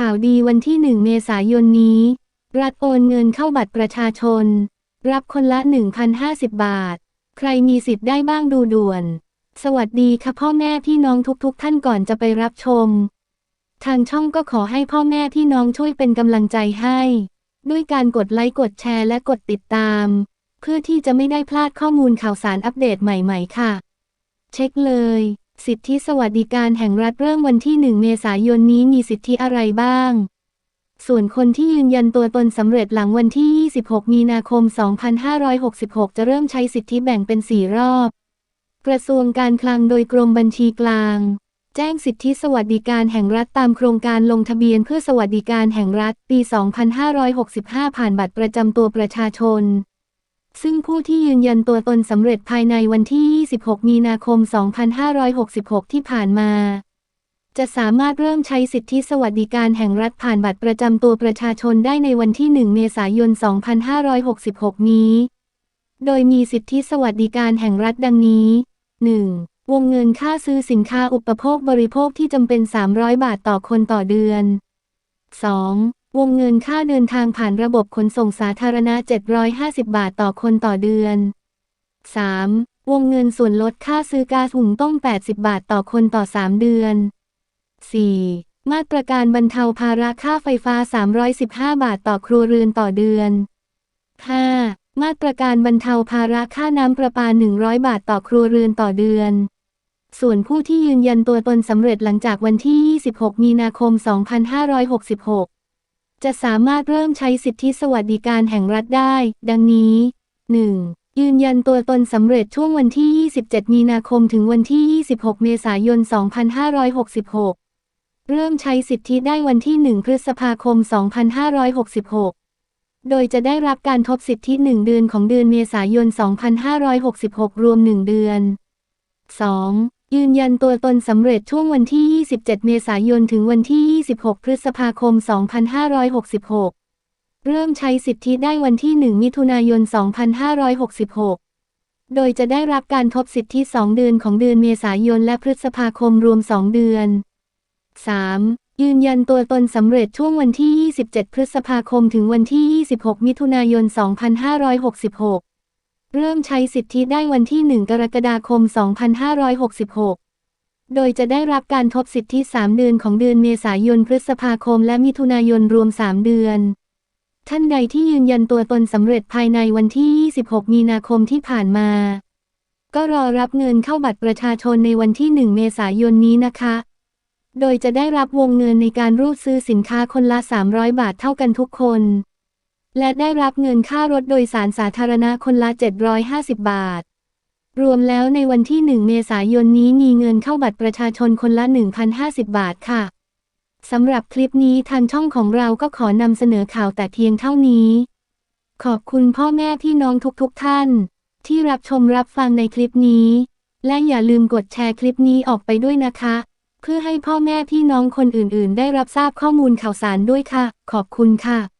ข่าวดีวันที่ 1 เมษายนนี้ รัฐโอนเงินเข้าบัตรประชาชน รับคนละ 1,050 บาท ใครมีสิทธิ์ได้บ้างดูด่วน สวัสดีค่ะพ่อแม่พี่น้องทุกๆทท่านก่อนจะไปรับชม ทางช่องก็ขอให้พ่อแม่พี่น้องช่วยเป็นกำลังใจให้ ด้วยการกดไลค์กดแชร์และกดติดตาม เพื่อที่จะไม่ได้พลาดข้อมูลข่าวสารอัปเดตใหม่ ๆ ค่ะ เช็คเลย สิทธิสวัสดิการแห่งรัฐเริ่มวันที่ 1 เมษายนนี้มีสิทธิอะไรบ้าง ส่วนคนที่ยืนยันตัวตนสำเร็จหลังวันที่ 26 มีนาคม 2566 จะเริ่มใช้สิทธิแบ่งเป็น 4 รอบ กระทรวงการคลังโดยกรมบัญชีกลาง แจ้งสิทธิสวัสดิการแห่งรัฐตามโครงการลงทะเบียนเพื่อสวัสดิการแห่งรัฐปี 2565 ผ่านบัตรประจำตัวประชาชน ซึ่งผู้ที่ยืนยันตัวตนสำเร็จภายในวันที่ 26 มีนาคม 2566 ที่ผ่านมา จะสามารถเริ่มใช้สิทธิสวัสดิการแห่งรัฐผ่านบัตรประจำตัวประชาชนได้ในวันที่ 1 เมษายน 2566 นี้ โดยมีสิทธิสวัสดิการแห่งรัฐดังนี้ 1. วงเงินค่าซื้อสินค้าอุปโภคบริโภคที่จำเป็น 300 บาทต่อคนต่อเดือน 2. วงเงินค่าเดินทางผ่านระบบขนส่งสาธารณะ 750 บาทต่อคนต่อเดือน 3. วงเงินส่วนลดค่าซื้อก๊าซหุงต้ม 80 บาทต่อคนต่อ 3 เดือน 4. มาตรการบรรเทาภาระค่าไฟฟ้า 315 บาทต่อครัวเรือนต่อเดือน 5. มาตรการบรรเทาภาระค่าน้ำประปา 100 บาทต่อครัวเรือนต่อเดือน ส่วนผู้ที่ยืนยันตัวตนสำเร็จหลังจากวันที่ 26 มีนาคม 2566 จะสามารถเริ่มใช้สิทธิสวัสดิการแห่งรัฐได้ ดังนี้ 1. ยืนยันตัวตนสำเร็จช่วงวันที่ 27 มีนาคมถึงวันที่ 26 เมษายน 2566 เริ่มใช้สิทธิได้วันที่ 1 พฤษภาคม 2566 โดยจะได้รับการทบสิทธิ 1 เดือนของเดือนเมษายน 2566 รวม 1 เดือน 2. ยืนยันตัวตนสำเร็จช่วงวันที่ 27 เมษายน ถึงวันที่ 26 พฤษภาคม 2566 เริ่มใช้สิทธิได้วันที่ 1 มิถุนายน 2566 โดยจะได้รับการทบสิทธิ 2 เดือนของเดือนเมษายน และพฤษภาคมรวม 2 เดือน 3. ยืนยันตัวตนสำเร็จช่วงวันที่ 27 พฤษภาคม ถึงวันที่ 26 มิถุนายน 2566 เริ่มใช้สิทธิได้วันที่ 1 กรกฎาคม 2566 โดยจะได้รับการทบสิทธิ 3 เดือนของเดือนเมษายน พฤษภาคม และมิถุนายนรวม 3 เดือน ท่านใดที่ยืนยันตัวตนสำเร็จภายในวันที่ 26 มีนาคมที่ผ่านมา ก็รอรับเงินเข้าบัตรประชาชนในวันที่ 1 เมษายนนี้นะคะ โดยจะได้รับวงเงินในการรูดซื้อสินค้าคนละ 300 บาทเท่ากันทุกคน และได้รับเงินค่ารถโดยสารสาธารณะคนละ 750 บาท รวมแล้วในวันที่ 1 เมษายนนี้มีเงินเข้าบัตรประชาชนคนละ 1,050 บาทค่ะ สำหรับคลิปนี้ทางช่องของเราก็ขอนำเสนอข่าวแต่เพียงเท่านี้ ขอบคุณพ่อแม่พี่น้องทุกๆทท่าน ที่รับชมรับฟังในคลิปนี้ และอย่าลืมกดแชร์คลิปนี้ออกไปด้วยนะคะ เพื่อให้พ่อแม่พี่น้องคนอื่นๆ ได้รับทราบข้อมูลข่าวสารด้วยค่ะ ขอบคุณค่ะ